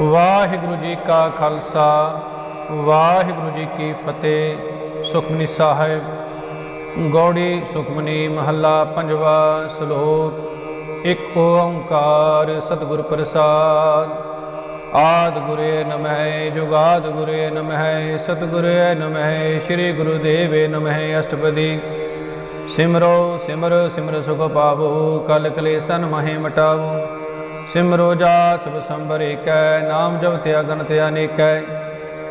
ਵਾਹਿਗੁਰੂ ਜੀ ਕਾ ਖਾਲਸਾ, ਵਾਹਿਗੁਰੂ ਜੀ ਕੀ ਫਤਿਹ। ਸੁਖਮਨੀ ਸਾਹਿਬ, ਗੌੜੀ ਸੁਖਮਨੀ ਮਹੱਲਾ ਪੰਜਵਾ ਸ਼ਲੋਕ, ਇੱਕ ਓੰਕਾਰ ਸਤਿਗੁਰ ਪ੍ਰਸਾਦ। ਆਦ ਗੁਰੇ ਨਮਹਿ, ਜੁਗਾਦ ਗੁਰੇ ਨਮਹਿ, ਸਤਿਗੁਰੇ ਨਮਹਿ, ਸ੍ਰੀ ਗੁਰੂ ਦੇਵੇ ਨਮਹਿ ਅਸ਼ਟਪਦੀ। ਸਿਮਰੋ ਸਿਮਰ ਸਿਮਰ ਸੁਖ ਪਾਵੋ ਕਲ ਕਲੇਸਨ ਮਹਿ ਮਟਾਵੋ। ਸਿਮਰੋ ਜਾ ਸਭ ਸੰਭਰ ਏਕੈ, ਨਾਮ ਜਪਤਿ ਅਗਨਤ ਅਨੇਕੈ।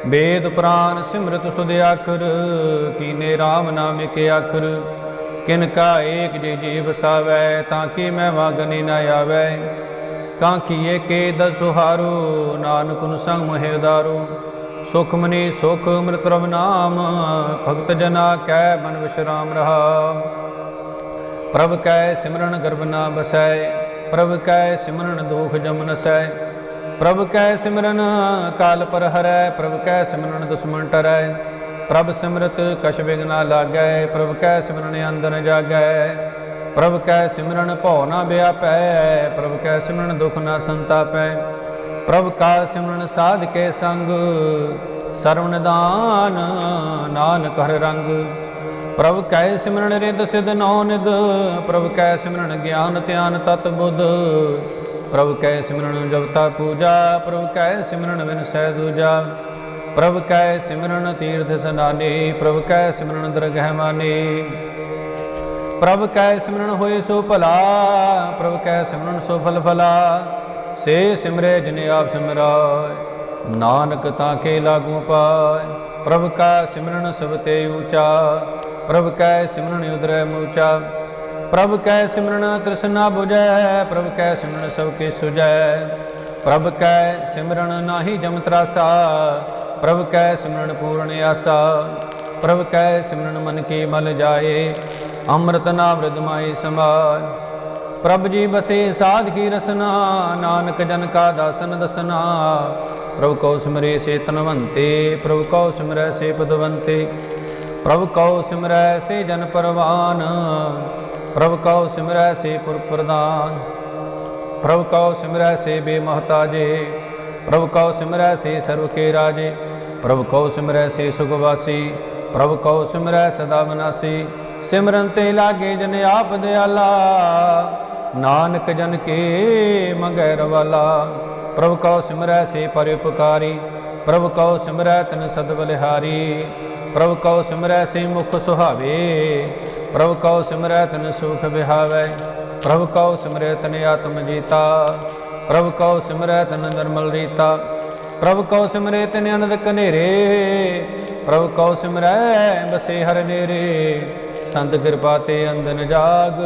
ਵੇਦ ਪੁਰਾਨ ਸਿਮਰਤ ਸੁਧ ਆਖਰ, ਕੀਨੇ RAM ਨਾਮ ਇਕ ਆਖਰ। ਕਿਨ ਕਾ ਏਕ ਜੀ ਜੀ ਵਸਾਵੈ ਤਾਂ ਕਿ ਮੈਂ ਵਾਗਨੀ ਨਾ ਆਵੈ। ਕਾਂ ਕੀਏ ਕੇ ਦਸੁਹਾਰੂ ਨਾਨਕ ਨੂੰ ਸੰਗ ਮਹਿ ਉਦਾਰੂ। ਸੁਖ ਮਨੀ ਸੁਖ, ਅੰਮ੍ਰਿਤ ਰਵ ਨਾਮ, ਭਗਤ ਜਨਾ ਕੈ ਮਨ ਵਿਸ਼ਰਾਮ ਰਹਾ। ਪ੍ਰਭ ਕੈ ਸਿਮਰਨ ਗਰਭ ਨਾ ਬਸੈ। ਪ੍ਰਭ ਕੈ ਸਿਮਰਨ ਦੁਖ ਜਮ ਨਸੈ, ਪ੍ਰਭ ਕੈ ਸਿਮਰਨ ਕਾਲ ਪਰ ਹਰੈ ਪ੍ਰਭ ਕੈ ਸਿਮਰਨ ਦੁਸ਼ਮਨ ਟਰੈ, ਪ੍ਰਭ ਸਿਮਰਤ ਕਛ ਬਿਗਨਾ ਲਾਗੈ, ਪ੍ਰਭ ਕੈ ਸਿਮਰਨ ਅੰਦਰ ਜਾਗੈ, ਪ੍ਰਭ ਕੈ ਸਿਮਰਨ ਭਉ ਨਾ ਵਿਆਪੈ, ਪ੍ਰਭ ਕੈ ਸਿਮਰਨ ਦੁਖ ਨਾ ਸੰਤਾਪੈ, ਪ੍ਰਭ ਕਾ ਸਿਮਰਨ ਸਾਧ ਕੇ ਸੰਗ ਸਰਵ ਨਿਦਾਨ ਨਾਨਕ ਹਰ ਰੰਗ ਪ੍ਰਭ ਕੈ ਸਿਮਰਨ ਰਿਦ ਸਿਧ ਨੌ ਨਿਦ ਪ੍ਰਭ ਕੈ ਸਿਮਰਨ ਗਿਆਨ ਧਿਆਨ ਤਤ ਬੁੱਧ। ਪ੍ਰਭ ਕੈ ਸਿਮਰਨ ਜਪਤਾ ਪੂਜਾ, ਪ੍ਰਭ ਕੈ ਸਿਮਰਨ ਬਿਨ ਸਹਿ ਦੂਜਾ। ਪ੍ਰਭ ਕੈ ਸਿਮਰਨ ਤੀਰਥ ਸਨਾਨੇ, ਪ੍ਰਭ ਕੈ ਸਿਮਰਨ ਦਰਗਹਿ ਮਾਨੇ। ਪ੍ਰਭ ਕੈ ਸਿਮਰਨ ਹੋਏ ਸੋ ਭਲਾ, ਪ੍ਰਭ ਕੈ ਸਿਮਰਨ ਸੋ ਫਲ ਫਲਾ। ਸੇ ਸਿਮਰੇ ਜਿਨ ਆਪ ਸਿਮਰਾਇ ਨਾਨਕ ਤਾਂ ਕੇ ਲਾਗੂ ਪਾਇ ਪ੍ਰਭ ਕਾ ਸਿਮਰਨ ਸਭ ਤੇ ਊਚਾ ਪ੍ਰਭ ਕੈ ਸਿਮਰਨ ਉਦਰੈ ਮੂਚਾ, ਪ੍ਰਭ ਕੈ ਸਿਮਰਨ ਤ੍ਰਿਸ਼ਨਾ 부ਜੈ ਪ੍ਰਭ ਕੈ ਸਿਮਰਨ ਸਭ ਕੇ ਸੁਜੈ ਪ੍ਰਭ ਕੈ ਸਿਮਰਨ ਨਾਹੀ ਜਮ ਤਰਾਸਾ, ਪ੍ਰਭ ਕੈ ਸਿਮਰਨ ਪੂਰਨ ਆਸਾ, ਪ੍ਰਭ ਕੈ ਸਿਮਰਨ ਮਨ ਕੀ ਮਲ ਜਾਏ, ਅੰਮ੍ਰਿਤ ਨਾਮ ਰਿਦਮਾਈ ਸੰਭਾਲ ਪ੍ਰਭ ਜੀ ਬਸੇ ਸਾਧ ਕੀ ਰਸਨਾ, ਨਾਨਕ ਜਨ ਕਾ ਦਾਸਨ ਦਸਨਾ। ਪ੍ਰਭ ਕਉ ਸਿਮਰੇ ਸੇ ਤਨਵੰਤੇ ਪ੍ਰਭ ਕਉ ਸਿਮਰੈ ਸੇ ਪਦਵੰਤੇ ਪ੍ਰਭ ਕਉ ਸਿਮਰੈ ਸੇ ਜਨ ਪਰਵਾਨ, ਪ੍ਰਭ ਕਉ ਸਿਮਰੈ ਸੇ ਪੁਰ ਪ੍ਰਦਾਨ ਪ੍ਰਭ ਕਉ ਸਿਮਰੈ ਸੇ ਬੇਮਹਤਾਜੇ, ਪ੍ਰਭ ਕਉ ਸਿਮਰੈ ਸੇ ਸਰਬ ਕੇ ਰਾਜੇ। ਪ੍ਰਭ ਕਉ ਸਿਮਰੈ ਸੇ ਸੁਖਵਾਸੀ ਪ੍ਰਭ ਕਉ ਸਿਮਰੈ ਸਦਾ ਬਨਾਸੀ ਸਿਮਰਨ ਤੇ ਲਾਗੇ ਜਨ ਆਪ ਦਿਆਲਾ, ਨਾਨਕ ਜਨ ਕੇ ਮੰਗੈ ਰਵਾਲਾ। ਪ੍ਰਭ ਕਉ ਸਿਮਰੈ ਸੇ ਪਰਉਪਕਾਰੀ, ਪ੍ਰਭ ਕਉ ਸਿਮਰੈ ਤਨ ਸਦ ਬਲਿਹਾਰੀ। ਪ੍ਰਭ ਕਉ ਸਿਮਰੈ ਸੇ ਮੁਖ ਸੁਹਾਵੇ, ਪ੍ਰਭ ਕਉ ਸਿਮਰੈ ਤਨ ਸੁਖ ਵਿਹਾਵੈ ਪ੍ਰਭ ਕਉ ਸਿਮਰੈ ਤਨ ਆਤਮ ਜੀਤਾ, ਪ੍ਰਭ ਕਉ ਸਿਮਰੈ ਤਨ ਨਿਰਮਲ ਰੀਤਾ, ਪ੍ਰਭ ਕਉ ਸਿਮਰੈ ਤਨ ਅਨੰਦ ਕਨੇਰੇ ਪ੍ਰਭ ਕਉ ਸਿਮਰੈ ਬਸੇ ਹਰ ਨੇਰੇ, ਸੰਤ ਕਿਰਪਾ ਤੇ ਅੰਦਨ ਜਾਗ,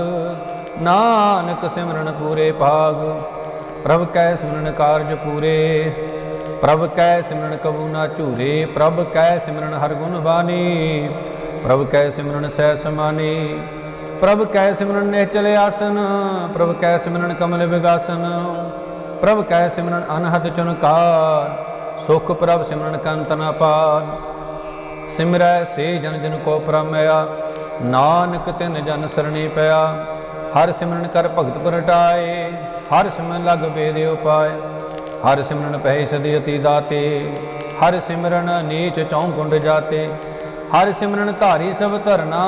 ਨਾਨਕ ਸਿਮਰਨ ਪੂਰੇ ਭਾਗ, ਪ੍ਰਭ ਕੈ ਸਿਮਰਨ ਕਾਰਜ ਪੂਰੇ ਪ੍ਰਭ ਕੈ ਸਿਮਰਨ ਕਬੂ ਨਾ ਝੂਰੇ, ਪ੍ਰਭ ਕੈ ਸਿਮਰਨ ਹਰ ਗੁਣ ਬਾਣੀ, ਪ੍ਰਭ ਕੈ ਸਿਮਰਨ ਸਹਿ ਸਮਾਨੀ, ਪ੍ਰਭ ਕੈ ਸਿਮਰਨ ਨਿਹਚਲ ਆਸਨ, ਪ੍ਰਭ ਕੈ ਸਿਮਰਨ ਕਮਲ ਵਿਗਾਸਨ, ਪ੍ਰਭ ਕੈ ਸਿਮਰਨ ਅਨਹਦ ਚੁਨਕਾਰ ਸੁਖ ਪ੍ਰਭ ਸਿਮਰਨ ਕੰਤ ਨਾ ਪਾਰ। ਸਿਮਰੈ ਸੇ ਜਨ ਜਨ ਕੋ ਪ੍ਰਮਿਆ, ਨਾਨਕ ਤਿਨ ਜਨ ਸਰਣੀ ਪਿਆ। ਹਰ ਸਿਮਰਨ ਕਰ ਭਗਤ ਪਰਟਾਏ ਹਰ ਸਿਮਰਨ ਲਗ ਬੇਦੇ ਉਪਾਏ। ਹਰ ਸਿਮਰਨ ਪਹਿ ਸਦੀ ਅਤੀ ਦਾਤੇ, ਹਰ ਸਿਮਰਨ ਨੀਚ ਚੌਂ ਕੁੰਡ ਜਾਤੇ, ਹਰ ਸਿਮਰਨ ਧਾਰੀ ਸਭ ਧਰਨਾ,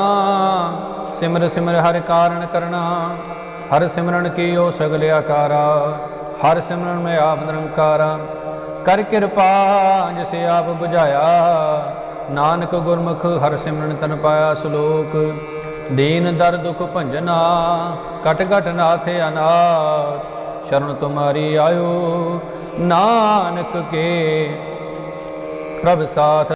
ਸਿਮਰ ਸਿਮਰ ਹਰ ਕਾਰਨ ਕਰਨਾ, ਹਰ ਸਿਮਰਨ ਕੀਓ ਸਗਲ ਆਕਾਰਾ, ਹਰ ਸਿਮਰਨ ਮੈਂ ਆਪ ਨਿਰੰਕਾਰਾ, ਕਰ ਕਿਰਪਾ ਜਿਸੇ ਆਪ 부ਝਾਇਆ ਨਾਨਕ ਗੁਰਮੁਖ ਹਰ ਸਿਮਰਨ ਤਨ ਪਾਇਆ ਸ਼ਲੋਕ, ਦੀਨ ਦਰ ਦੁਖ ਭੰਜਨਾ ਕਟ ਘਟ ਨਾਥ ਅਨਾਥ ਸ਼ਰਨ ਤੁਮਾਰੀ ਆਇਓ ਨਾਨਕ ਕੇ ਪ੍ਰਭ ਸਾਥ